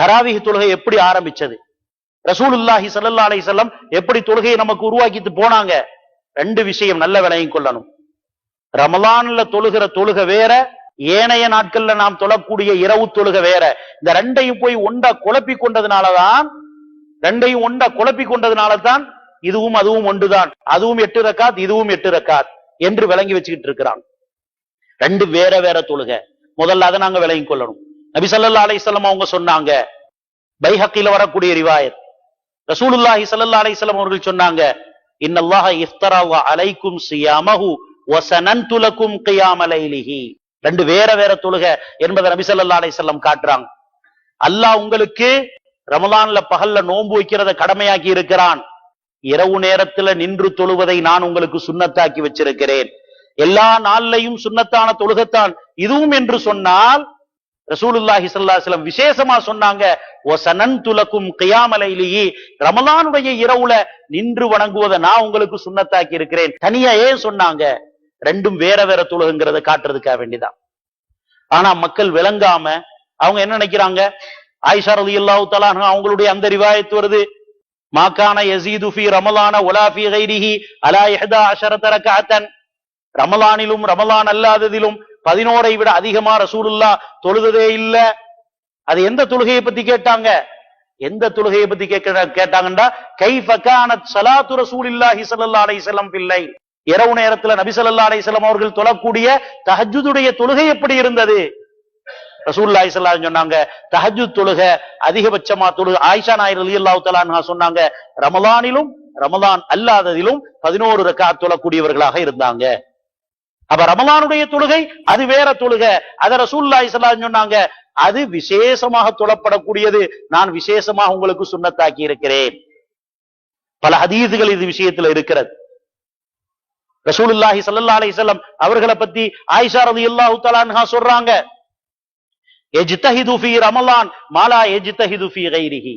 தராவிக தொழுகை எப்படி ஆரம்பிச்சது? ரசூலுல்லாஹி சல்லா அலைஹி செல்லம் எப்படி தொழுகையை நமக்கு உருவாக்கிட்டு போனாங்க? ரெண்டு விஷயம் நல்ல விலையும் கொள்ளணும். ரமலான்ல தொழுகிற தொழுகை வேற ஏனைய நாட்கள்ல நாம் தொழக்கூடிய இரவு தொழுகை வேற. இந்த ரெண்டையும் போய் ஒண்டா குழப்பி கொண்டதுனாலதான் ரெண்டையும் ஒண்டா குழப்பி கொண்டதுனாலதான் இதுவும் அதுவும் ஒன்றுதான். அதுவும் எட்டு ரக்காத் இதுவும் எட்டு ரக்காத் என்று விளங்கி வச்சுக்கிட்டு இருக்கிறாங்க. ரெண்டு வேற வேற தொழுகை. முதல்ல அதை நாங்க விளங்கி கொள்ளணும். நபிசல்லா அலிசல்லம் அவங்க சொன்னாங்க. பைஹக்கில வரக்கூடிய ரிவாயத். ரசூலுல்லாஹி சல்லா அலிசல்லம் அவர்கள் சொன்னாங்க இன்னல்லாஹ இஃப்தரா அலைக்கும் சியாமஹு ரெண்டு வேற வேற தொழுகை என்பதை நபிசல்லா அலிசல்லம் காட்டுறாங்க. அல்லாஹ் உங்களுக்கு ரமலான்ல பகல்ல நோன்பு வைக்கிறத கடமையாக்கி இருக்கிறான். இரவு நேரத்துல நின்று தொழுவதை நான் உங்களுக்கு சுண்ணத்தாக்கி வச்சிருக்கிறேன். எல்லா நாள்லையும் சுண்ணத்தான தொழுகத்தான். இதுவும் என்று சொன்னால் ரசூலுல்லாஹி ஸல்லல்லாஹு விசேஷமா சொன்னாங்க ஒசனன் துலக்கும் ரமலானுடைய இரவுல நின்று வணங்குவதை நான் உங்களுக்கு சுண்ணத்தாக்கி இருக்கிறேன். தனியா ஏன் சொன்னாங்க? ரெண்டும் வேற வேற துலகுங்கிறத காட்டுறதுக்காக வேண்டிதான். ஆனா மக்கள் விளங்காம அவங்க என்ன நினைக்கிறாங்க? ஆயிஷா ரலியல்லாஹு தஆலா அன்ஹா அவங்களுடைய அந்த ரிவாயத்து வருது. மாக்கான யஸீது ஃபீ ரமலான வலா கைரிஹி அலா 11 காத்தன் ரமலானிலும் ரமலான் அல்லாததிலும் பதினோரை விட அதிகமா ரசூலுல்லா தொழுததே இல்லை. அது எந்த தொழுகையை பத்தி கேட்டாங்க? எந்த தொழுகையை பத்தி கேட்க கேட்டாங்கண்டா கைஃப கானத் ரசூலில்லாஹி ஸல்லல்லாஹு அலைஹி வஸல்லம் பிள்ளை இரவு நேரத்துல நபி ஸல்லல்லாஹு அலைஹி வஸல்லம் அவர்கள் தொழக்கூடிய தஹஜ்ஜுடைய தொழுகை எப்படி இருந்தது? ரசூல்லா ஸல்லல்லாஹு சொன்னாங்க தஹஜ்ஜுத் தொழுகை அதிகபட்சமா தொழுகை ஆயிஷா நாயர் ரலியல்லாஹு தஆலா சொன்னாங்க ரமலானிலும் ரமலான் அல்லாததிலும் பதினோரு ரக்காத் தொழக்கூடியவர்களாக இருந்தாங்க. அப்ப ரமலானுடைய தொழுகை அது வேற தொழுகை. அத ரசூல்லா இஸ்லாம் சொன்னாங்க அது விசேஷமாக தொழப்படக்கூடியது. நான் விசேஷமாக உங்களுக்கு சுண்ணத்தாக்கி இருக்கிறேன். பல ஹதீதுகள் இது விஷயத்துல இருக்கிறது. ரசூலுல்லாஹி சல்லா அலிசல்லம் அவர்களை பத்தி ஆயிஷா ரலியல்லாஹு தஆலா தலான்ஹா சொல்றாங்க எஜ்தஹிது ஃபி ரமலான் மாலா எஜ்தஹிது ஃபி கைரிஹி.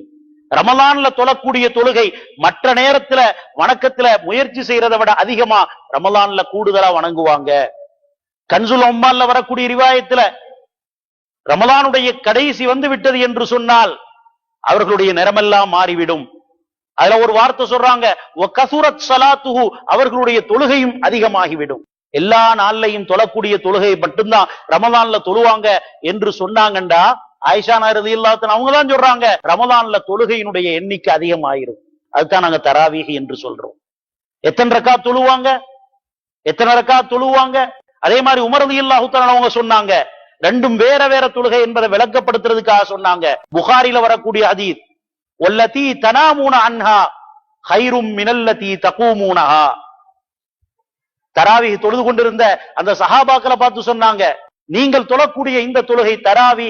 ரமலான்ல தொழக்கூடிய தொழுகை மற்ற நேரத்துல வணக்கத்துல முயற்சி செய்யறதை விட அதிகமா ரமலான்ல கூடுதலா வணங்குவாங்க. கன்சுல் ஒம்மான்ல வரக்கூடிய ரிவாயத்துல ரமலானுடைய கடைசி வந்து விட்டது என்று சொன்னால் அவர்களுடைய நிறமெல்லாம் மாறிவிடும். அதுல ஒரு வார்த்தை சொல்றாங்க அவர்களுடைய தொழுகையும் அதிகமாகிவிடும். எல்லா நாள்லையும் தொழக்கூடிய தொழுகை மட்டும்தான் ரமலான்ல தொழுவாங்க என்று சொன்னாங்கண்டா ஆயிஷா நாயரது இல்லாத்தன் அவங்க தான் சொல்றாங்க. ரமலான்ல தொழுகையினுடைய எண்ணிக்கை அதிகமாயிரும். அதுதான் நாங்க தராவீகி என்று சொல்றோம். எத்தனை ரக்கா தொழுவாங்க? எத்தனை ரக்கா தொழுவாங்க? அதே மாதிரி உமரது இல்லாஹுத்தன் அவங்க சொன்னாங்க. ரெண்டும் வேற வேற தொழுகை என்பதை விளக்கப்படுத்துறதுக்காக சொன்னாங்க. புகாரில வரக்கூடிய அதீத் ஒல்லதி தனாமூன அன்ஹா ஹைரும் மினல்லதி தகூமூனஹா. தராவி தொழுது கொண்டிருந்த அந்த சஹாபாக்களை பார்த்து சொன்னாங்க நீங்கள் தொழக்கூடிய இந்த தொழுகை தராவி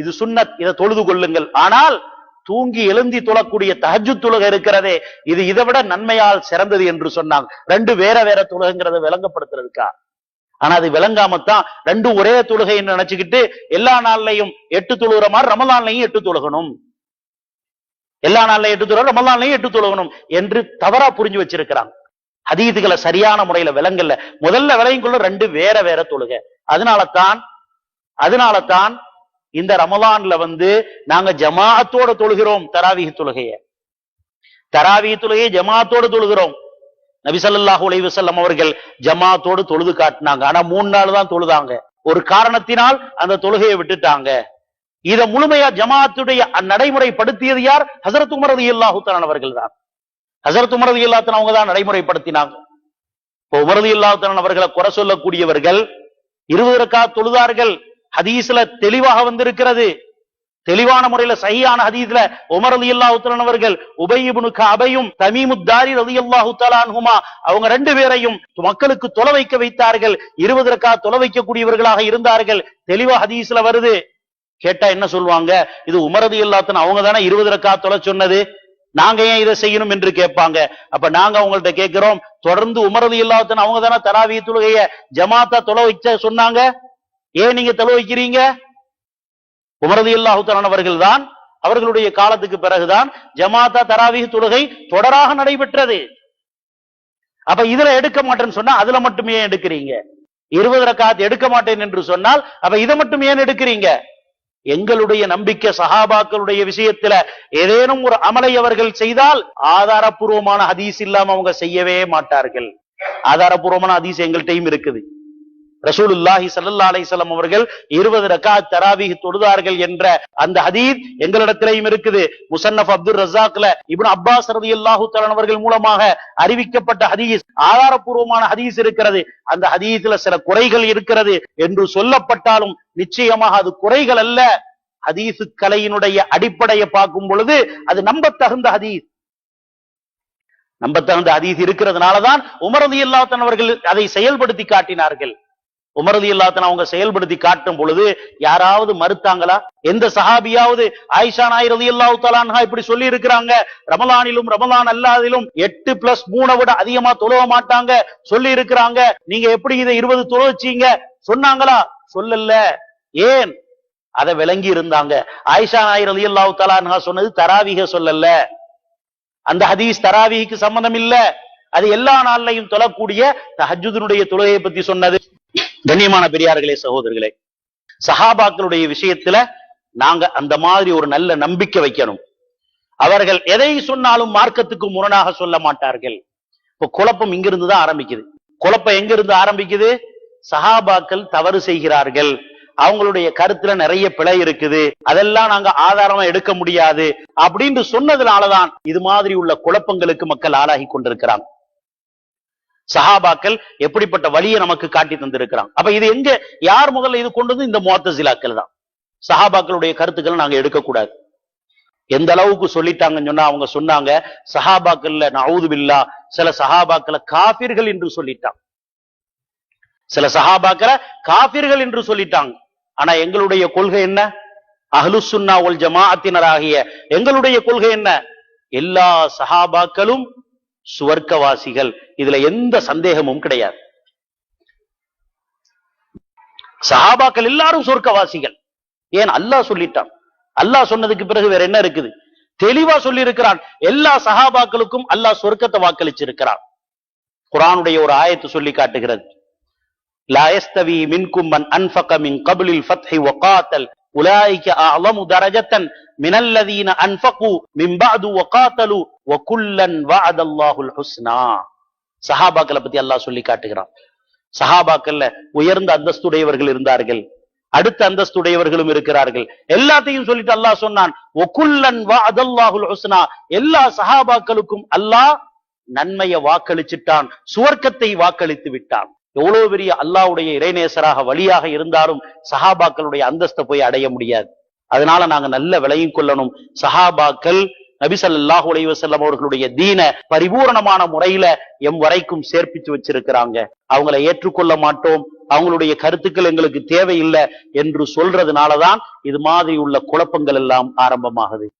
இது சுண்ணத் இதை தொழுது கொள்ளுங்கள். ஆனால் தூங்கி எழுந்தி தொழக்கூடிய தஹஜ்ஜு தொழுகை இருக்கிறதே இது இதை விட நன்மையால் சிறந்தது என்று சொன்னாங்க. ரெண்டு வேற வேற தொழுகைங்கிறத விளங்கப்படுத்துறதுக்கா? ஆனா அது விளங்காமத்தான் ரெண்டும் ஒரே தொழுகைன்னு நினைச்சுக்கிட்டு எல்லா நாள்லையும் எட்டு தொழுகிற மாதிரி ரமலான்லையும் எட்டு தொழுகணும். எல்லா நாள்லையும் எட்டு தொழுக ரமலான்லையும் எட்டு தொழுகணும் என்று தவறா புரிஞ்சு வச்சிருக்கிறாங்க. அதீதுகளை சரியான முறையில விளங்கல்ல முதல்ல விளையும் கொள்ள ரெண்டு வேற வேற தொழுகை. அதனால தான் அதனால தான் இந்த ரமலான்ல வந்து நாங்க ஜமாஅத்தோட தொழுகிறோம் தராவிக தொழுகைய. தராவீஹ் தொழுகையை ஜமாத்தோடு தொழுகிறோம். நபி உலைவசல்லம் அவர்கள் ஜமாத்தோடு தொழுது காட்டினாங்க. ஆனா மூணு நாள் தான் தொழுதாங்க. ஒரு காரணத்தினால் அந்த தொழுகையை விட்டுட்டாங்க. இத முழுமையா ஜமாஅத்துடைய நடைமுறைப்படுத்தியது யார்? ஹசரத் உமரது இல்லாஹுத்தான் அவர்கள் தான். ஹசரத் உமரது இல்லாத்தன் அவங்க தான் நடைமுறைப்படுத்தினாங்க. இப்போ உமரது இல்லாத்தன் அவர்களை குறை சொல்லக்கூடியவர்கள் இருபது ரக்கா தொழுதார்கள். ஹதீஸ்ல தெளிவாக வந்திருக்கிறது. தெளிவான முறையில சகியான ஹதீஸ்ல உமர் அலி அல்லாஹு அவர்கள் உபயிபுனு அபையும் தமீமுத்தாரி அலி அல்லாஹு தலான்ஹுமா அவங்க ரெண்டு பேரையும் மக்களுக்கு தொலை வைக்க வைத்தார்கள். இருபது ரக்கா தொலை வைக்கக்கூடியவர்களாக இருந்தார்கள். தெளிவா ஹதீஸ்ல வருது. கேட்டா என்ன சொல்லுவாங்க? இது உமரது இல்லாத்தன் அவங்க தானே இருபது ரக்கா தொலை சொன்னது. நாங்க ஏன் இதை செய்யணும் என்று கேட்பாங்க. அப்ப நாங்க அவங்கள்ட்ட கேட்கிறோம் தொடர்ந்து உமரது இல்லாத்தன் அவங்க தானே தராவி தொழுகைய ஜமாத்தா தொலை வைச்ச சொன்னாங்க? ஏன் நீங்க தலை வைக்கிறீங்க? உமரது இல்லாஹுத்தலான் அவர்கள் தான் அவர்களுடைய காலத்துக்கு பிறகுதான் ஜமாத்தா தராவி தொழுகை தொடராக நடைபெற்றது. அப்ப இதுல எடுக்க மாட்டேன்னு சொன்னா அதுல மட்டும் ஏன் எடுக்கிறீங்க? இருபது ரக்காத்து எடுக்க மாட்டேன் என்று சொன்னால் அப்ப இதை மட்டும் ஏன் எடுக்கிறீங்க? எங்களுடைய நம்பிக்கை சஹாபாக்களுடைய விஷயத்துல ஏதேனும் ஒரு அமலை அவர்கள் செய்தால் ஆதாரப்பூர்வமான ஹதீஸ் இல்லாம அவங்க செய்யவே மாட்டார்கள். ஆதாரப்பூர்வமான ஹதீஸ் எங்கள்கிட்டயும் இருக்குது. ரசூலுல்லாஹி சல்லா அலிசல்லாம் அவர்கள் இருபது ரக்கா தராவீஹ் தொழுதார்கள் என்ற அந்த ஹதீத் எங்களிடத்திலையும் இருக்குது. முசன்னப் அப்துல் ரசாக்ல இப்னு அப்பாஸ் ரலியல்லாஹு அல்லாஹு அவர்கள் மூலமாக அறிவிக்கப்பட்ட ஹதீஸ் ஆதாரபூர்வமான ஹதீஸ் இருக்கிறது. அந்த ஹதீஸ்ல சில குறைகள் இருக்கிறது என்று சொல்லப்பட்டாலும் நிச்சயமாக அது குறைகள் அல்ல. ஹதீசு கலையினுடைய அடிப்படையை பார்க்கும் பொழுது அது நம்பத்தகுந்த ஹதீஸ். நம்பத்தகுந்த ஹதீஸ் இருக்கிறதுனாலதான் உமரதி அல்லாத்தன் அவர்கள் அதை செயல்படுத்தி காட்டினார்கள். உமரதி இல்லாத்தன அவங்க செயல்படுத்தி காட்டும் பொழுது யாராவது மறுத்தாங்களா? எந்த சஹாபியாவது ஆயிஷா நாய் ரதி தலான்ஹா இப்படி சொல்லி இருக்கிறாங்க ரமலானிலும் ரமலான் அல்லாதிலும் எட்டு பிளஸ் மூணை விட அதிகமா தொழுவ மாட்டாங்க சொல்லி இருக்கிறாங்க நீங்க எப்படி இதை இருபது தொழுவச்சீங்க? சொன்னாங்களா? சொல்லல. ஏன்? அதை விளங்கி இருந்தாங்க. ஆயிஷா நாய் ரதி அல்லாஹு தலான்ஹா சொன்னது தராவிக சொல்லல. அந்த ஹதீஸ் தராவிக்கு சம்பந்தம் இல்ல. அது எல்லா நாள்லையும் தொழக்கூடிய தஹஜுதனுடைய தொழுகையை பத்தி சொன்னது. கண்ணியமான பெரியார்களே சகோதரர்களே சஹாபாக்களுடைய விஷயத்துல நாங்க அந்த மாதிரி ஒரு நல்ல நம்பிக்கை வைக்கணும். அவர்கள் எதை சொன்னாலும் மார்க்கத்துக்கு முரணாக சொல்ல மாட்டார்கள். இப்போ குழப்பம் இங்கிருந்து தான் ஆரம்பிக்குது. குழப்பம் எங்கிருந்து ஆரம்பிக்குது? சஹாபாக்கள் தவறு செய்கிறார்கள். அவங்களுடைய கருத்துல நிறைய பிழை இருக்குது. அதெல்லாம் நாங்க ஆதாரமா எடுக்க முடியாது. அப்படின்னு சொன்னதுனாலதான் இது மாதிரி உள்ள குழப்பங்களுக்கு மக்கள் ஆளாகி கொண்டிருக்கிறாங்க. சஹாபாக்கள் எப்படிப்பட்ட வழியை நமக்கு காட்டி தந்திருக்கிறாங்க. அப்ப இது எங்க யார் முதல்ல இது கொண்டு வந்து இந்த முவத்தசிலாக்கள் தான்? சஹாபாக்களுடைய கருத்துக்களை நாங்க எடுக்கக்கூடாது. எந்த அளவுக்கு சொல்லிட்டாங்கன்னு சொன்னா அவங்க சொன்னாங்க சஹாபாக்கள்ல நவுது பில்லா சில சஹாபாக்களை காபிர்கள் என்று சொல்லிட்டாங்க. சில சஹாபாக்களை காபிர்கள் என்று சொல்லிட்டாங்க. ஆனா எங்களுடைய கொள்கை என்ன? அஹ்லுசுன்னா ஒல் ஜமாஅத்தினராகிய எங்களுடைய கொள்கை என்ன? எல்லா சஹாபாக்களும் சுவர்க்கவாசிகள். இதுல எந்த சந்தேகமும் கிடையாது. சஹாபாக்கள் எல்லாரும் சொர்க்கவாசிகள் ஏன்? அல்லாஹ் சொல்லிட்டான். அல்லாஹ் சொன்னதுக்கு பிறகு வேற என்ன இருக்குது? தெளிவா சொல்லி இருக்கிறான் எல்லா சஹாபாக்களுக்கும் அல்லாஹ் சொர்க்கத்தை வாக்களிச்சிருக்கிறான். குரானுடைய ஒரு ஆயத்து சொல்லி காட்டுகிறது. லாயஸ்தவி மின்கும் மின் கபிலில் ஃபத்ஹி வகாத்தல். உலாயிக அஅலமு தரஜத்தன் மினல்லதீன அன்ஃபகு மின் பஅது வகாத்தலு வகுல்லன் வஅதல்லாஹுல் ஹுஸ்னா. சஹாபாக்களை பத்தி அல்லாஹ் சொல்லி காட்டுகிறான். சஹாபாக்கள்ல உயர்ந்த அந்தஸ்துடையவர்கள் இருந்தார்கள். அடுத்த அந்தஸ்துடையவர்களும் இருக்கிறார்கள். எல்லாத்தையும் சொல்லிட்டு அல்லாஹ் சொன்னான் ஒகுல்லன் வஅதல்லாஹுல் ஹுஸ்னா. எல்லா சஹாபாக்களுக்கும் அல்லாஹ் நன்மையை வாக்களிச்சிட்டான் சுவர்க்கத்தை வாக்களித்து விட்டான். எவ்வளவு பெரிய அல்லாவுடைய இறைநேசராக வழியாக இருந்தாலும் சஹாபாக்களுடைய அந்தஸ்தை போய் அடைய முடியாது. அதனால நாங்க நல்ல விலையும் கொள்ளணும். சஹாபாக்கள் நபிசல்லாஹு ஸல்லல்லாஹு அலைஹி அவர்களுடைய தீன பரிபூரணமான முறையில எம் வரைக்கும் சேர்ப்பிச்சு வச்சிருக்கிறாங்க. அவங்கள ஏற்றுக்கொள்ள மாட்டோம். அவங்களுடைய கருத்துக்கள் எங்களுக்கு தேவையில்லை என்று சொல்றதுனாலதான் இது மாதிரி உள்ள குழப்பங்கள் எல்லாம் ஆரம்பமாகுது.